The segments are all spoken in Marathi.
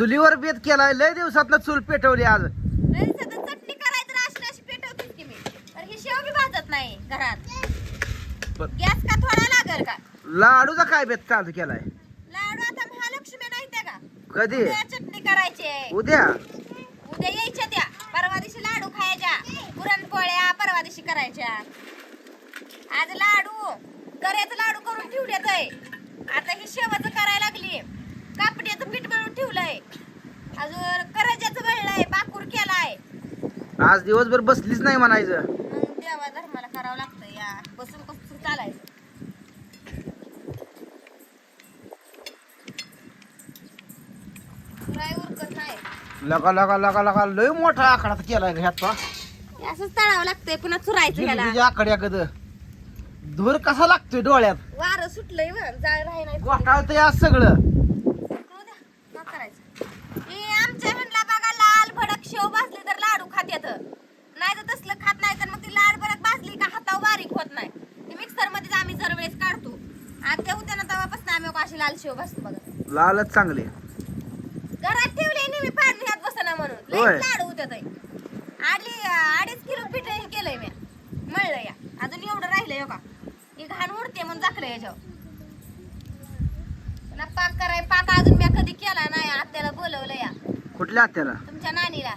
चुलीवर बेत केलाय लय दिवसात चूल पेटवली आज. लय चटणी करायचं अशी अशी पेटवतेच की मी. तर ही शेव बी भाजत नाही घरात. गॅस का थोडा लागल का? लाडूचा काय बेत चालू केलाय? लाडू आता महालक्ष्मी नाही त्या का? कधी? उद्या चटणी करायची आहे. उद्या? उद्या यायच्या त्या. परवा दिवशी लाडू खायच्या. पुरणपोळ्या परवा दिवशी करायच्या. आज लाडू. करायचं लाडू करून ठेवल्यात आहे आता ही शेवाचं करायला लागली. कापड्याचं पीठ मळून ठेवलंय. अजून करायच्याचं वळलंय बाकूर केलाय. आज दिवसभर बसलीच नाही म्हणायचं. मग देवा धर्माला करावं लागतं या. बसून कसं चालायचं. काय उरकत नाही. लगा लगा लगा लगा लय मोठा आकडा केलाय ह्याचा. हे असंच तळावं लागतंय पुन्हा चुरायचं ह्याला. जिलबीच्या आकड्याकड धूर कसा लागतोय डोळ्यात? वारं सुटलंय व जाळ राही नाही गोठाळत या सगळं जाऊ द्या, काय करायचं हे आमच्या ह्यांना बघा लाल भडक शेव भाजली तर लाडू खात येत. नाही तर तसलं खात नाही तर मग ती लाल भडक भाजली का हातावर बारीक होत नाही. ती मिक्सरमध्ये आम्ही जर वेळेस काढतो. आणि त्या उद्या तेव्हापासून आम्ही अशी लाल शेव भाजतो बघा. लालच चांगली घरात ठेवले नेहमी पाडली हात बसना म्हणून. होय. लई लाडू होत्यात हे. आडली अडीच किलो पीठ हे केलंय मी. मळलं या. अजून एवढं राहिलंय हो का? ही घाण उडते म्हणून दाखलं याच्यावर. पुन्हा पाक कराय पाक अजून मी कधी केला नाही. आत्याला बोलवलं या. कुठल्या हात्याला तुमच्या नानीला.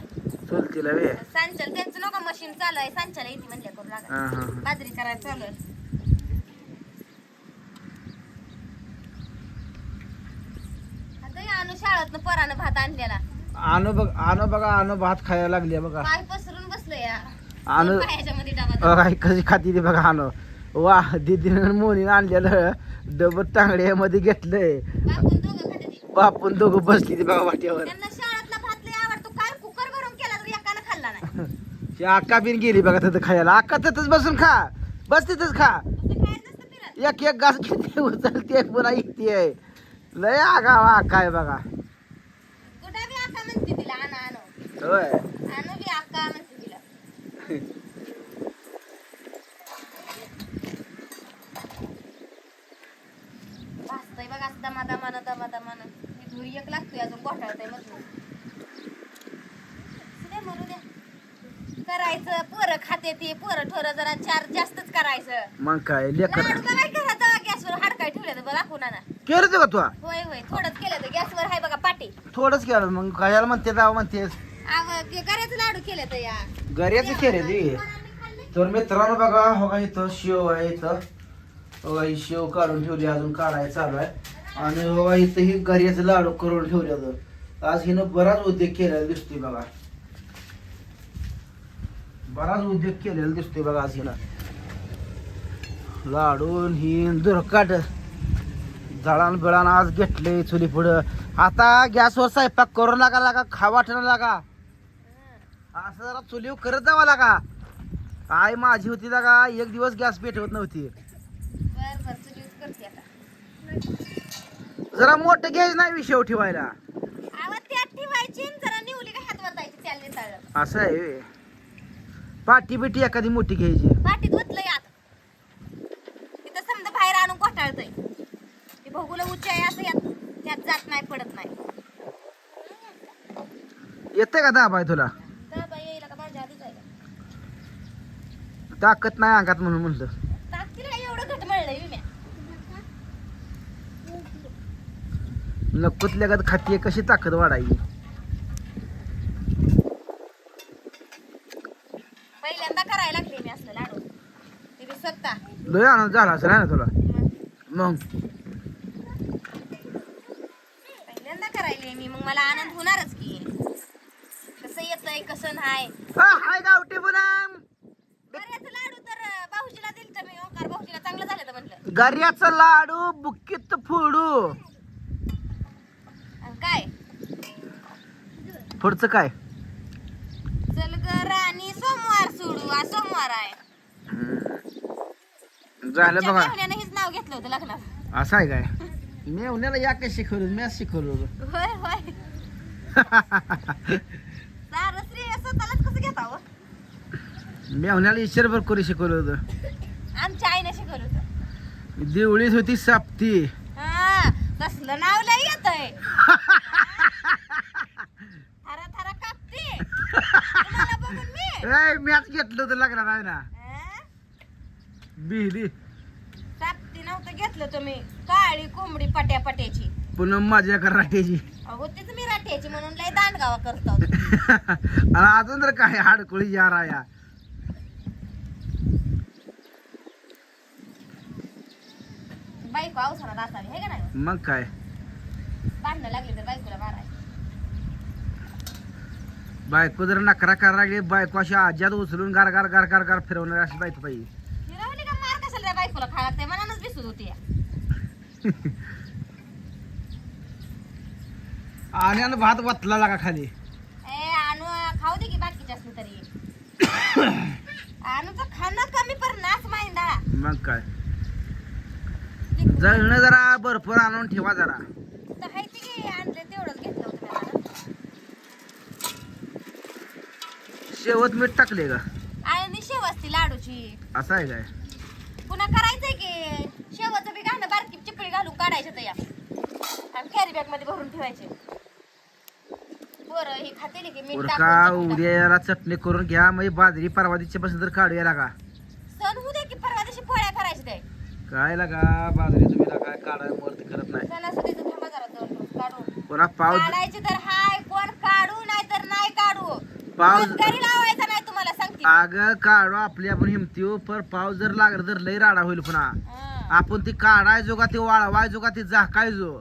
चुलतीला वे. सांचल त्यांचं नका मशीन चालू आहे. सांच्याला येते म्हणल्या करू लागा. हा हा. बाजरी करायला चालू आहे. आता हे आणू शाळेतनं पोरानं भात आणलेला. आणू बघ आणू बघा आणू भात खायला लागली बघा. पाय पसरून बसलं या. आणू डबा कशी खाती ती बघा आणू वा दीदीनं मोनीनं आणलेलं डबल टांगड्यामध्ये घेतलंय. बापून दोघं खाते ती. बापून दोघं बसली ती बघा वाट्यावर. त्यांना शाळेतला भात लय आवडतो काय कुकर भरून केला तर एकानं खाल्ला नाही ती अक्का बिन गेली बघा तिथं खायला. अक्का तिथंच बसून खा. बस तिथंच खा. एक एक घास किती उचलते पुन्हा येते लय आगाव अक्का आहे बघा. होय आणू बी आका म्हणते तिला भाजतंय बघा असं दमा दमानं दमा दमानं ही धुरी एक लागतोय अजून घोटाळतंय मधून दे मरू द्या करायचं पोरं खाते ती पोरं ठोरं जरा चार जास्तच करायचं. मग काय लेकर. लाडू तर नाही गॅसवर हाडकाय ठेवले तर बघा कुणाला केलं ते का तू? होय होय थोडंच केलं तर गॅसवर आहे बघा पाटी. थोडंच केलं मग खायला म्हणते जावं म्हणतेस. आव करायचं लाडू केलं तर या. गर्याचं केलं ती. तर मित्रांनो बघा हो का इथं शेव आहे इथं. ही शेव काढून ठेवली अजून काढायला चालू आहे. आणि बघा इथं ही गर्याचं लाडू करून ठेवले होतं आज हिनं बराच उद्योग केलेला दिसतोय बघा. बराच उद्योग केलेला दिसतोय बघा आज हिनं लाडून ही दुरकाट जळान बिळान आज घेतले चुली पुढं. आता गॅसवर स्वयंपाक करू लागा लागा खा वाटणं लागा. असं जरा चुलीवर करत जावा लागा. आई माझी होती लागा एक दिवस गॅस पेटवत नव्हती. जरा मोठं घ्यायचं नाही विषय ठेवायला. असं आहे पाटी बिटी एखादी मोठी घ्यायची. पाठीत ओतलंय आत. तिथं समजा बाहेर आणून कोटाळतंय ते भोगुला उच्च आहे असं यात त्यात जात नाही पडत नाही. येते का दाबाय तुला? दाबा येईल का माझ्या? ताकद नाही अंगात म्हणून म्हणलं. ताकदीला एवढं घट मळलंय नकुतल्या गत खातीये कशी ताकद वाढायची पहिल्यांदा करायला लागले मी असलं लाडू ते बी स्वतः लय आनंद झाला असं ना तुला? मग? पहिल्यांदा करायले मी मग मला आनंद होणारच की. कसं येतंय कसं नाही? हा, हाय गावठी पुनम! बऱ्याच लाडू तर भाऊजीला दिल तर मी ओंकार भाऊजीला चांगलं झालं तर म्हटलं. गर्याचा लाडू बुक्कीत फोडू. आणि काय? पुढचं काय? झालं बघा. असं आहे काय? मी उन्हाला या काय शिकवलं मी शिकवलं होय मी ईश्वरभर करू शिकवलं होतं? आईने देवळीच होती. साप्ती. कसलं नाव लय मी. आज घेतलं होतं लग्नात आहे ना. हा? घेतलं तुम्ही. काळी कोंबडी पट्या पट्याची. पुन्हा माझ्या कराट्याची अहो तीच मी राठ्याची म्हणून लय दांडगावा करतो अजून तर काय हाडकुळी यार या बायको अवसरात असावी हे का नाही? मग काय? भांडणं लागली तर बायकोला माराय. बायको जर नकरा करायला लागली बायको अशी आज्यात उचलून गार गार गार गार गार फिरवणार अशी बायको पाहिजे फिरवली का मार कशाला त्या बायकोला खायला ते मनानच दिसत होती. या. आणि आणि भात वतला लागा खाली. ए आणू खाऊ दे की बाकीच्या असली तरी. आणूचं खाणं कमी पर नाच माहिंदा मग काय? जळणं जरा भरपूर आणून ठेवा जरा. तर हाय ते की आणले तेवढंच घेतलं होतं मी आता. शेवट मीठ टाकले का? आणि शेव असती लाडूची. असं आहे काय? पुन्हा करायचंय की? शेवचं बी घालणं बारकी चिपळी घालून काढायचं त्या आणि कॅरी बॅगमध्ये भरून ठेवायचे. बरं ही खाते की मीठ टाकून उद्या याला चटणी करून घ्या म्हणजे बाजरी परवा दिवशी पासून तर काढूया लागा सण होऊ दे की परवा दिवशी पोळ्या करायच्या ते काय लागा बाजरी तुम्ही लागा काढायला वरती करत नाही. सणासुदीचं थांबा जरा दोन दिवस काढून पुन्हा पाव काढायचे तर हाय कोण काढू नाही तर नाही काढू. पाव घरी लावायचा नाही अग काढू आपली आपण हिमती पर पाव जर लागला तर लय राडा होईल पुन्हा हं. आपण ती काढायचो का ती वाळवायचो का ती झाकायचो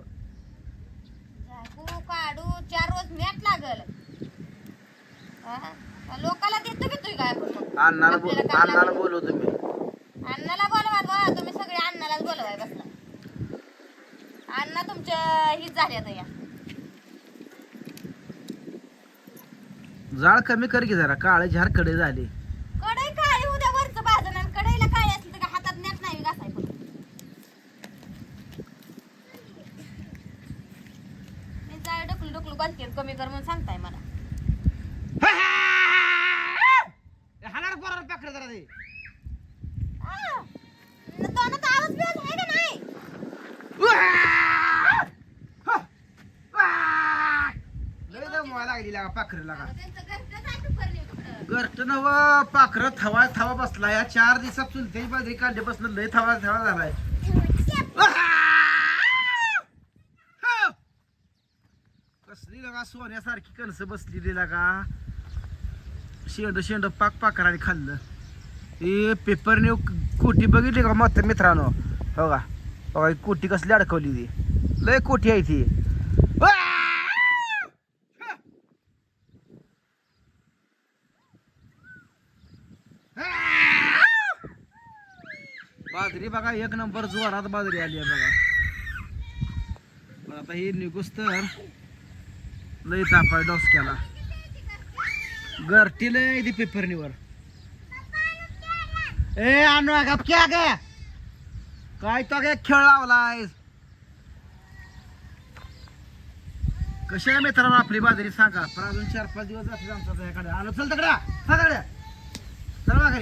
झाकू काढू चार रोज मॅट लागल हं? लोकाला देतो की तुम्ही काय करून? अण्णाला बोल आपल्याला काय अण्णाला लागलं? बोलव तुम्ही अण्णाला बोलवा बा तुम्ही सगळे अण्णालाच बोलवाय बसला अण्णा तुमच्या हीच झाली आता या जाळ कमी कर की जरा काळे झारकडे झाले कढई काळी उद्या वरचं भाजन आणि कढईला काळी असली तर हातात नेट नाही घासाय पण मी जाळ डकलू डकलू घालते कमी कर म्हणून सांगताय मला हाणार पोराला पकड जरा ते आ! तोंडात आवाज बिवाज आहे का नाही लय दमवायला लागली लागा. पाखरे लागा त्यांचं घरचं काय तू करणे तिकडं? घरट नव पाखर थवा थवा बसला. या चार दिवसात चुलत्याची बाजरी काढल्यापासून लय थवा थवा झालाय. कसली लगा सोन्यासारखी कणस बसलेली लगा. शेंड शेंड पाक पाखराने खाल्लं. हे पेपरने कोटी बघितली का मत मित्रांनो? हो का? ही कोटी कसली अडकवली ती. लय कोटी आहे ती. बाजरी बघा एक नंबर जोरात बाजरी आली आहे बघा. आता ही निघूस तर लय तापाय डॉस केला घरटी लय ती पेपरणीवर ए आणू गप क्या गे काय तो गे खेळ लावलाय कशी आहे मित्रांनो आपली बाजरी? सांगा. पण अजून चार पाच दिवस जातील आमचा आलो चल तकड्या चल चल बघा